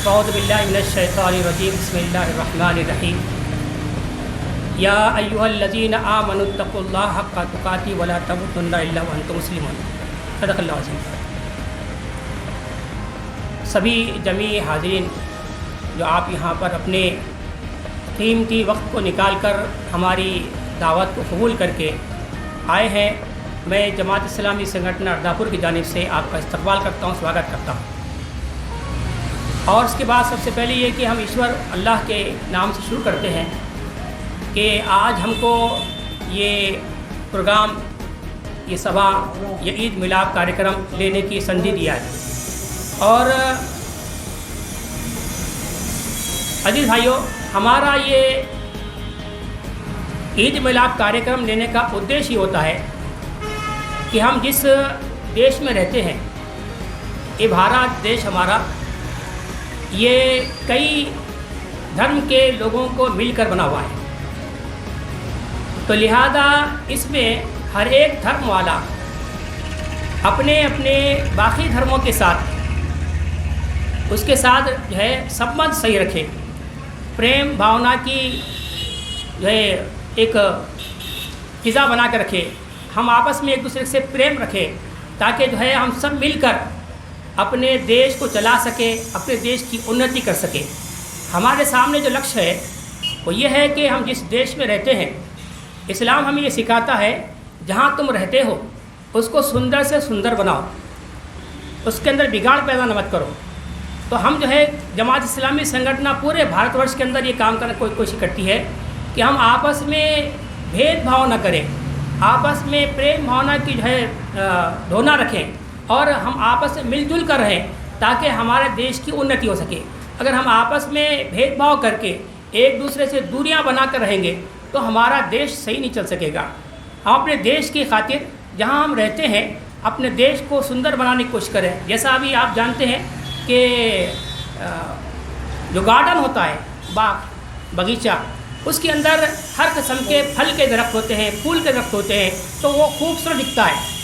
अज़बिल्लाशैतानरजीम बसमीम या अयुहल्लज़ीन आमनुत्तकुल्लाह हक़्क़ तुक़ाती वला सदक़ल्लाहु अज़ीम सभी जमी हाज़रीन, जो आप यहाँ पर अपने कीमती वक्त को निकाल कर हमारी दावत को कबूल करके आए हैं, मैं जमात इस्लामी संगठन अर्दापुर की जानिब से आपका इस्तकबाल करता हूँ, स्वागत करता हूँ। और उसके बाद सबसे पहले ये कि हम ईश्वर अल्लाह के नाम से शुरू करते हैं कि आज हमको ये प्रोग्राम, ये सभा, ये ईद मिलाप कार्यक्रम लेने की संधि दिया है। और, अज़ीज़ भाइयों, हमारा ये ईद मिलाप कार्यक्रम लेने का उद्देश्य होता है कि हम जिस देश में रहते हैं, ये भारत देश हमारा ये कई धर्म के लोगों को मिलकर बना हुआ है। तो लिहाजा इसमें हर एक धर्म वाला अपने अपने बाकी धर्मों के साथ, उसके साथ जो है संबंध सही रखे। प्रेम भावना की जो है एक फिज़ा बना कर रखे। हम आपस में एक दूसरे से प्रेम रखें, ताकि जो है हम सब मिलकर अपने देश को चला सके, अपने देश की उन्नति कर सके। हमारे सामने जो लक्ष्य है, वो ये है कि हम जिस देश में रहते हैं, इस्लाम हमें ये सिखाता है, जहाँ तुम रहते हो, उसको सुंदर से सुंदर बनाओ। उसके अंदर बिगाड़ पैदा न मत करो। तो हम जो है, जमात इस्लामी संगठना पूरे भारतवर्ष के अंदर ये काम करने की कोशिश करती है कि हम आपस में भेदभाव न करें, आपस में प्रेम भावना की जो है ढोना रखें। और हम आपस में मिलजुल कर रहें ताकि हमारे देश की उन्नति हो सके। अगर हम आपस में भेदभाव करके एक दूसरे से दूरियाँ बनाकर रहेंगे तो हमारा देश सही नहीं चल सकेगा। हम अपने देश की खातिर जहाँ हम रहते हैं, अपने देश को सुंदर बनाने की कोशिश करें। जैसा अभी आप जानते हैं कि जो गार्डन होता है, बाग, बगीचा, उसके अंदर हर किस्म के फल के दरख्त होते हैं, फूल के दरख्त होते हैं तो वो खूबसूरत दिखता है।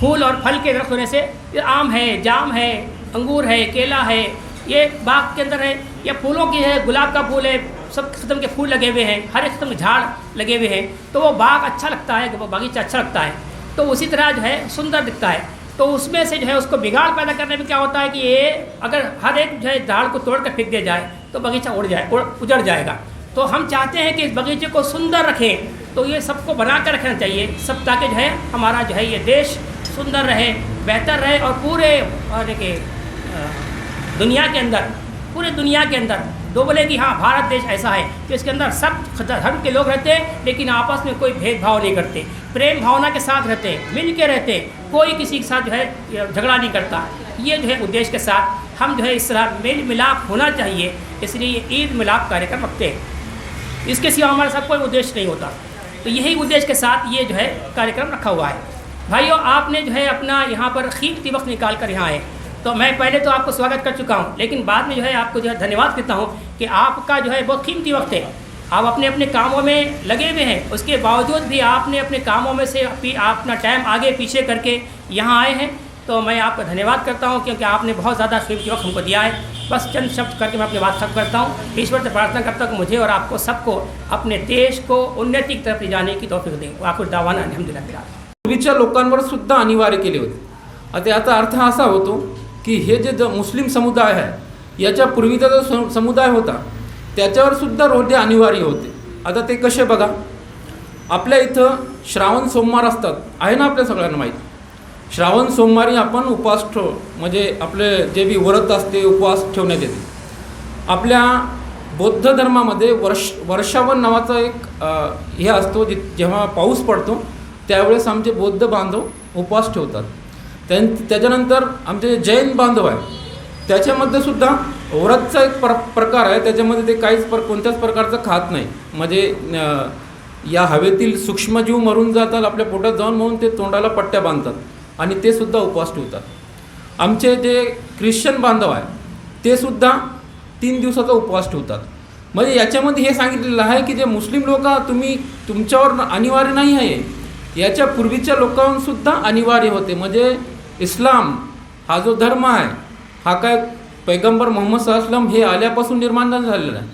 फूल और फल के दरख्त होने से आम है, जाम है, अंगूर है, केला है, ये बाग के अंदर है, या फूलों की है, गुलाब का फूल है, सब किस्म के फूल लगे हुए हैं, हर एक किस्म के झाड़ लगे हुए हैं तो वो बाग अच्छा लगता है बगीचा अच्छा लगता है। तो उसी तरह जो है, सुंदर दिखता है। तो उसमें से जो है, उसको बिगाड़ पैदा करने में क्या होता है कि ये अगर हर एक जो है, झाड़ को तोड़ कर फेंक दिया जाए तो बगीचा उड़ जाए उजड़ जाएगा। तो हम चाहते हैं कि इस बगीचे को सुंदर रखें तो ये सबको बना कर रखना चाहिए सब ताकि जो है, हमारा जो है, ये देश सुंदर रहे, बेहतर रहे और पूरे देखिए दुनिया के अंदर, पूरे दुनिया के अंदर दो बोले कि हाँ भारत देश ऐसा है कि इसके अंदर सब धर्म के लोग रहते हैं, लेकिन आपस में कोई भेदभाव नहीं करते, प्रेम भावना के साथ रहते हैं मिल के रहते हैं कोई किसी के साथ जो है झगड़ा नहीं करता। ये जो है उद्देश्य के साथ हम जो है इस तरह मेल मिलाप होना चाहिए, इसलिए ये ईद मिलाप कार्यक्रम रखते हैं। इसके सिवा हमारे साथ कोई उद्देश्य नहीं होता। तो यही उद्देश्य के साथ ये जो है कार्यक्रम रखा हुआ है। भाइयों, आपने जो है अपना यहाँ पर कीमती वक्त निकाल कर यहाँ आए। तो मैं पहले तो आपको स्वागत कर चुका हूँ, लेकिन बाद में जो है आपको जो है धन्यवाद देता हूँ कि आपका जो है बहुत कीमती वक्त है। आप अपने अपने कामों में लगे हुए हैं, उसके बावजूद भी आपने अपने कामों में से अपना टाइम आगे पीछे करके यहाँ आए हैं। तो मैं आपका धन्यवाद करता हूँ, क्योंकि आपने बहुत ज़्यादा कीमती वक्त हमको दिया है। बस चंद शब्द करके मैं अपनी बात खत्म करता हूँ। ईश्वर से प्रार्थना करता हूँ मुझे और आपको सबको अपने देश को उन्नति की तरफ़ ले जाने की तोफीक दें। आखिर दावाना अलहमदिल्ला पूर्वीच्या लोकांवर सुद्धा अनिवार्य केले होते. आता याचा अर्थ असा होतो की हे जे ज मुस्लिम समुदाय आहे याच्या पूर्वीचा जो समुदाय होता त्याच्यावर सुद्धा रोजे अनिवार्य होते. आता ते कसे बघा? आपल्या इथं श्रावण सोमवार असतात आहे ना आपल्या सगळ्यांना माहीत? श्रावण सोमवारी आपण उपवास ठेव म्हणजे आपले जे बी व्रत असते उपवास ठेवण्यात येते. आपल्या बौद्ध धर्मामध्ये वर्ष वर्षावन नावाचा एक हे असतो जे जेव्हा पाऊस पडतो त्यावेळेस आमचे बौद्ध बांधव उपवास ठेवतात. त्यां त्याच्यानंतर आमचे जे जैन बांधव आहे त्याच्यामध्ये सुद्धा व्रतचा एक प्र प्रकार आहे. त्याच्यामध्ये ते काहीच प्र कोणत्याच प्रकारचं खात नाही. म्हणजे या हवेतील सूक्ष्मजीव मरून जातात आपल्या पोटात जाऊन म्हणून ते तोंडाला पट्ट्या बांधतात आणि ते सुद्धा उपवास ठेवतात. आमचे जे ख्रिश्चन बांधव आहे ते सुद्धा तीन दिवसाचा उपवास ठेवतात. म्हणजे याच्यामध्ये हे सांगितलेलं आहे की जे मुस्लिम लोक तुम्ही तुमच्यावर अनिवार्य नाही आहे. याच्या पूर्वीच्या लोकांसुद्धा अनिवार्य होते. म्हणजे इस्लाम हा जो धर्म आहे हा काय पैगंबर मोहम्मद सल्लम हे आल्यापासून निर्माण झालेला आहे.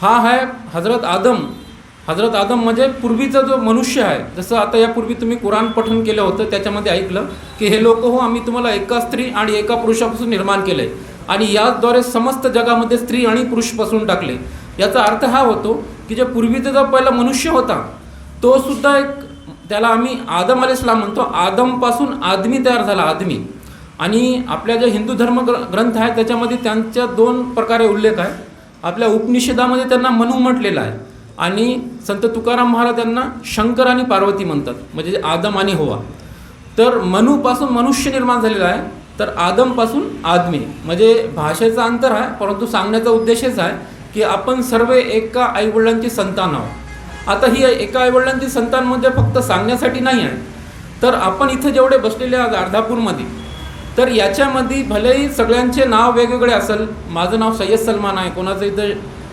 हा आहे हजरत आदम. हजरत आदम म्हणजे पूर्वीचा जो मनुष्य आहे जसं आता यापूर्वी तुम्ही कुराण पठण केलं होतं त्याच्यामध्ये ऐकलं की हे लोक हो आम्ही तुम्हाला एका स्त्री आणि एका पुरुषापासून निर्माण केलं आहे आणि याद्वारे समस्त जगामध्ये स्त्री आणि पुरुष पसरून टाकले. याचा अर्थ हा होतो की जे पूर्वीचा जो पहिला मनुष्य होता तो सुद्धा एक त्याला आम्ही आदम अलेस्लाम म्हणतो. आदमपासून आदमी तयार झाला आदमी. आणि आपल्या जे हिंदू धर्म ग्र ग्रंथ आहे त्याच्यामध्ये त्यांच्या दोन प्रकारे उल्लेख आहे. आपल्या उपनिषदामध्ये त्यांना मनू म्हटलेलं आहे. आणि संत तुकाराम महाराज त्यांना शंकर आणि पार्वती म्हणतात. म्हणजे आदम आणि होवा. तर मनूपासून मनुष्य निर्माण झालेला आहे. तर आदमपासून आदमी. म्हणजे भाषेचा अंतर आहे परंतु सांगण्याचा उद्देशच आहे की आपण सर्व एका आईवडिलांची संतान आहोत. आता ही एका आईवडिलांची संतान म्हणजे फक्त सांगण्यासाठी नाही आहे. तर आपण इथं जेवढे बसलेले आहात अर्धापूरमध्ये तर याच्यामध्ये भलेही सगळ्यांचे नाव वेगवेगळे असेल माझं नाव सय्यद सलमान आहे कोणाचं इथं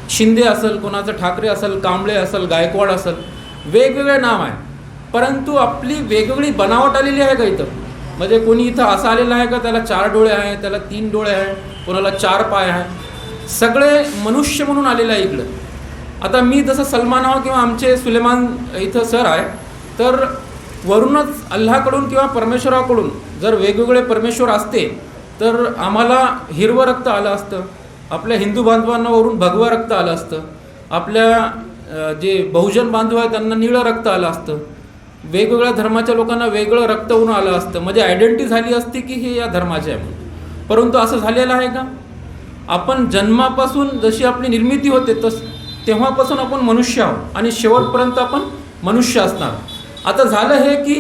शिंदे असेल कोणाचं ठाकरे असेल कांबळे असेल गायकवाड असेल वेगवेगळे नाव आहे. परंतु आपली वेगवेगळी बनावट आलेली आहे का इथं? म्हणजे कोणी इथं असं आलेलं आहे का त्याला चार डोळे आहे त्याला तीन डोळे आहे कोणाला चार पाय आहे सगळे मनुष्य म्हणून आलेलं आहे इकडं. आता मी जसं सलमान आहो किंवा आमचे सुलेमान इथं सर आहे तर वरूनच अल्लाकडून किंवा परमेश्वराकडून जर वेगवेगळे परमेश्वर असते तर आम्हाला हिरवं रक्त आलं असतं. आपल्या हिंदू बांधवांना वरून भगवं रक्त आलं असतं. आपल्या जे बहुजन बांधव आहे त्यांना निळं रक्त आलं असतं. वेगवेगळ्या धर्माच्या लोकांना वेगळं रक्त होऊन आलं असतं. म्हणजे आयडेंटिटी झाली असती की हे या धर्माचे आहे म्हणून. परंतु असं झालेलं आहे का? आपण जन्मापासून जशी आपली निर्मिती होते तस तेव्हापासून आपण मनुष्य आहोत आणि शेवटपर्यंत आपण मनुष्य असणार. आता झालं हे की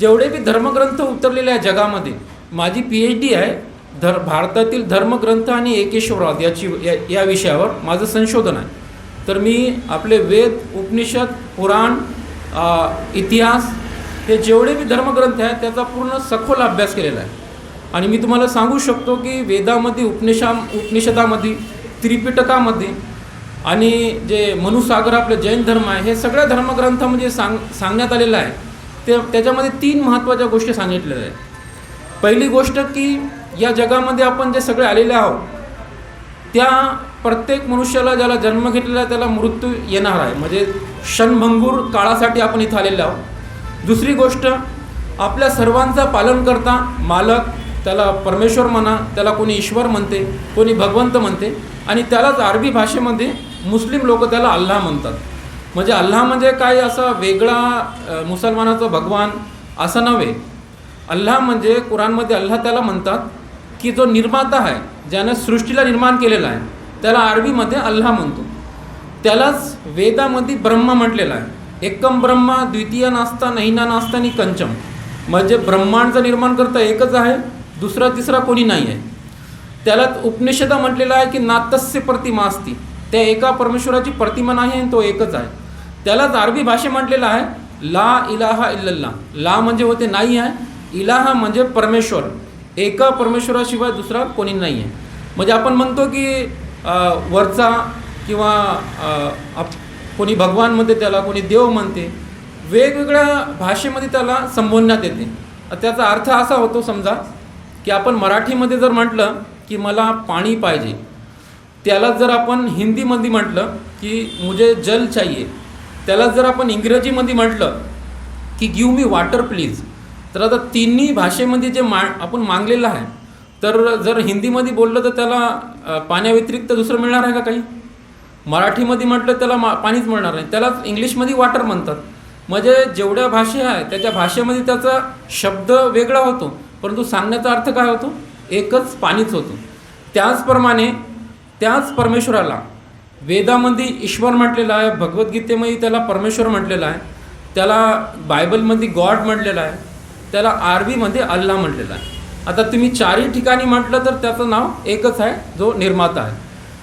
जेवढे बी धर्मग्रंथ उतरलेले आहे जगामध्ये माझी पी एच डी आहे धर भारतातील धर्मग्रंथ आणि एकेश्वरवाद याची या, या विषयावर माझं संशोधन आहे. तर मी आपले वेद उपनिषद पुराण इतिहास हे जेवढे बी धर्मग्रंथ आहेत त्याचा पूर्ण सखोल अभ्यास केलेला आहे. आणि मी तुम्हाला सांगू शकतो की वेदामध्ये उपनिषा उपनिषदामध्ये त्रिपिटकामध्ये आणि जे मनुसागर आपलं जैन धर्म आहे हे सगळ्या धर्मग्रंथामध्ये सांग सांगण्यात आलेलं आहे. ते त्याच्यामध्ये तीन महत्त्वाच्या गोष्टी सांगितलेल्या आहेत. पहिली गोष्ट की या जगामध्ये आपण जे सगळे आलेले आहोत त्या प्रत्येक मनुष्याला ज्याला जन्म घेतलेला आहे त्याला मृत्यू येणार आहे. म्हणजे क्षणभंगूर काळासाठी आपण इथं आलेले आहोत. दुसरी गोष्ट आपल्या सर्वांचा पालन करता मालक त्याला परमेश्वर म्हणा त्याला कोणी ईश्वर म्हणते कोणी भगवंत म्हणते आणि त्यालाच अरबी भाषेमध्ये मुस्लिम लोक त्याला अल्लाह म्हणतात. म्हणजे अल्लाह म्हणजे काय? असा वेगळा मुसलमानाचा भगवान असं नव्हे. अल्लाह म्हणजे कुराणमध्ये अल्लाह त्याला म्हणतात की जो निर्माता आहे ज्यानं सृष्टीला निर्माण केलेला आहे त्याला अरबीमध्ये अल्लाह म्हणतो. त्यालाच वेदामध्ये ब्रह्म म्हटलेला आहे. एकम ब्रह्मा द्वितीय नास्ता नैना नास्ता आणि कंचम. म्हणजे ब्रह्मांडचं निर्माण करता एकच आहे दुसरा तिसरा कोणी नाही आहे त्याला उपनिषदा म्हटलेलं आहे की नातस्य प्रतिमा असती त्या एका परमेश्वराची प्रतिमा नाही आणि तो एकच आहे. त्यालाच अरबी भाषे म्हटलेलं आहे ला इलाहा इल्लल्ला ला म्हणजे होते नाही आहे इलाहा म्हणजे परमेश्वर. एका परमेश्वराशिवाय दुसरा कोणी नाही आहे. म्हणजे आपण म्हणतो की वरचा किंवा कोणी आप- कोणी त्याला कोणी देव म्हणते वेगवेगळ्या भाषेमध्ये त्याला संबोधण्यात येते. त्याचा अर्थ असा होतो समजा की आपण मराठीमध्ये जर म्हटलं की मला पाणी पाहिजे त्याला जर आपण हिंदीमध्ये म्हटलं की मुझे जल चाहिए त्याला जर आपण इंग्रजीमध्ये म्हटलं की गिव मी वॉटर प्लीज तर आता तिन्ही भाषेमध्ये जे मा आपण मागलेलं आहे तर जर हिंदीमध्ये बोललं तर त्याला पाण्याव्यतिरिक्त दुसरं मिळणार आहे का काही? मराठीमध्ये म्हटलं त्याला मा पाणीच मिळणार नाही. त्यालाच इंग्लिशमध्ये वॉटर म्हणतात. म्हणजे जेवढ्या भाषा आहे त्याच्या भाषेमध्ये त्याचा शब्द वेगळा होतो परंतु सांगण्याचा अर्थ काय होतो? एकच पाणीच होतो. त्याचप्रमाणे त्याच परमेश्वराला वेदामध्ये ईश्वर म्हटलेलं आहे भगवद्गीतेमध्ये त्याला परमेश्वर म्हटलेलं आहे त्याला बायबलमध्ये गॉड म्हटलेलं आहे त्याला आरबीमध्ये अल्लाह म्हटलेला आहे. आता तुम्ही चारही ठिकाणी म्हटलं तर त्याचं नाव एकच आहे जो निर्माता आहे.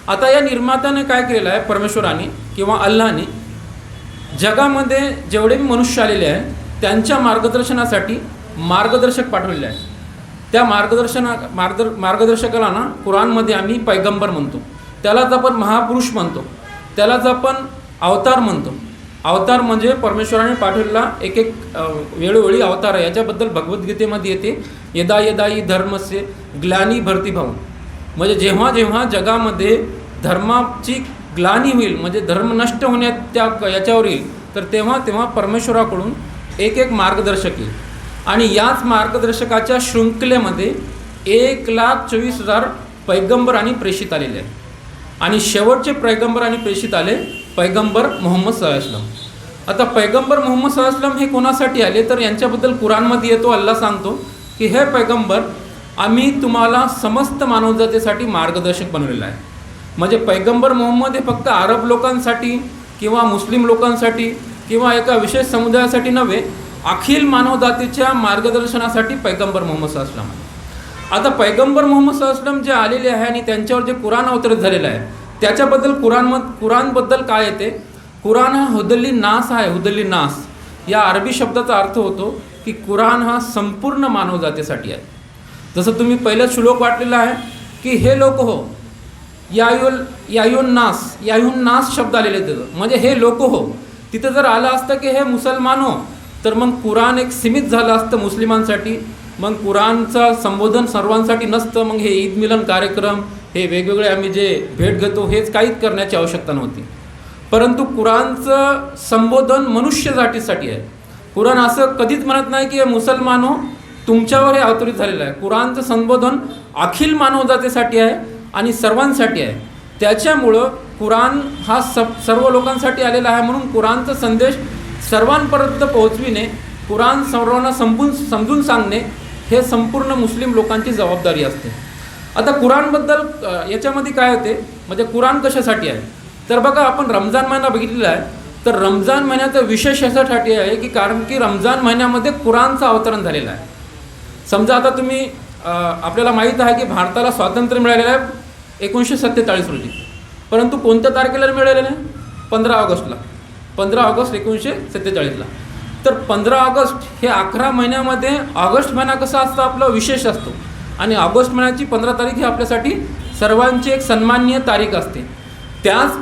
आता या निर्मात्याने काय केलेलं आहे परमेश्वराने किंवा अल्लाने जगामध्ये जेवढे मनुष्य आलेले आहे त्यांच्या मार्गदर्शनासाठी मार्गदर्शक पाठवलेले आहे. त्या मार्गदर्शना मार्ग मार्गदर्शकाला ना कुराणमध्ये आम्ही पैगंबर म्हणतो. त्यालाच आपण महापुरुष म्हणतो. त्यालाच आपण अवतार म्हणतो. अवतार म्हणजे परमेश्वराने पाठवलेला एक एक वेळोवेळी अवतार आहे. याच्याबद्दल भगवद्गीतेमध्ये येते यदा यदा ही धर्मस्य ग्लानी भरती भाऊ म्हणजे जेव्हा जेव्हा जगामध्ये धर्माची ग्लानी होईल म्हणजे धर्म नष्ट होण्यात त्या याच्यावर येईल तर तेव्हा तेव्हा परमेश्वराकडून एक एक मार्गदर्शक येईल. आणि याच मार्गदर्शकाच्या शृंखलेमध्ये एक लाख चोवीस हजार पैगंबर आणि प्रेषित आलेले आहेत. आणि शेवटचे पैगंबर आणि प्रेषित आले पैगंबर मोहम्मद सल्लाम आता पैगंबर मोहम्मद सल्लाम हे कोणासाठी आले? तर यांच्याबद्दल कुराणमध्ये येतो अल्लाह सांगतो की हे पैगंबर आम्ही तुम्हाला समस्त मानवजातीसाठी मार्गदर्शक बनवलेलं आहे. म्हणजे पैगंबर मोहम्मद हे फक्त अरब लोकांसाठी किंवा मुस्लिम लोकांसाठी किंवा एका विशेष समुदायासाठी नव्हे अखिल मानवजातीच्या मार्गदर्शनासाठी पैगंबर मोहम्मद असलम आता पैगंबर मोहम्मद सल्लाम जे आलेले आहे आणि त्यांच्यावर जे कुराण अवतरित झालेलं आहे त्याच्याबद्दल कुराण कुराणबद्दल काय येते कुराण हा हुदल्ली नास आहे हुदल्ली नास. या अरबी शब्दाचा अर्थ होतो की कुराण हा संपूर्ण मानवजातीसाठी आहे. जसं तुम्ही पहिलं श्लोक वाटलेला आहे की हे लोक हो यायुल यायुन नास यायुन नास शब्द आलेले तिथं. म्हणजे हे लोक हो तिथं जर आलं असतं की हे मुसलमान हो तर मग कुराण एक सीमित झालं असतं मुस्लिमांसाठी. मग कुराणचं संबोधन सर्वांसाठी नसतं. मग हे ईद मिलन कार्यक्रम हे वेगवेगळे आम्ही जे भेट घेतो हेच काहीच करण्याची आवश्यकता नव्हती. परंतु कुराणचं संबोधन मनुष्यजातीसाठी आहे. कुराण असं कधीच म्हणत नाही की मुसलमानो मुसलमान तुमच्यावर हे अवतरित झालेलं आहे. कुराणचं संबोधन अखिल मानवजातीसाठी आहे आणि सर्वांसाठी आहे. त्याच्यामुळं कुराण हा स सर्व लोकांसाठी आलेला आहे म्हणून कुराणचा संदेश सर्वांपर्यंत पोहोचविणे कुराण सर्वांना संपून समजून सांगणे हे संपूर्ण मुस्लिम लोकांची जबाबदारी असते. आता कुराणबद्दल याच्यामध्ये काय होते? म्हणजे कुराण कशासाठी आहे? तर बघा आपण रमजान महिना बघितलेला आहे. तर रमजान महिन्याचं विशेष याच्यासाठी आहे की कारण की रमजान महिन्यामध्ये कुराणचं अवतरण झालेलं आहे. समजा आता तुम्ही आपल्याला माहीत आहे की भारताला स्वातंत्र्य मिळालेलं आहे एकोणीसशे सत्तेचाळीस रोजी. परंतु कोणत्या तारखेला मिळालेलं आहे? पंधरा ऑगस्टला. पंधरा ऑगस्ट एकोणीसशे सत्तेचाळीसला. तर पंधरा ऑगस्ट हे अकरा महिन्यामध्ये ऑगस्ट महिना कसा असतो आपला? विशेष असतो. आणि ऑगस्ट महिन्याची पंधरा तारीख ही आपल्यासाठी सर्वांची एक सन्माननीय तारीख असते. त्याच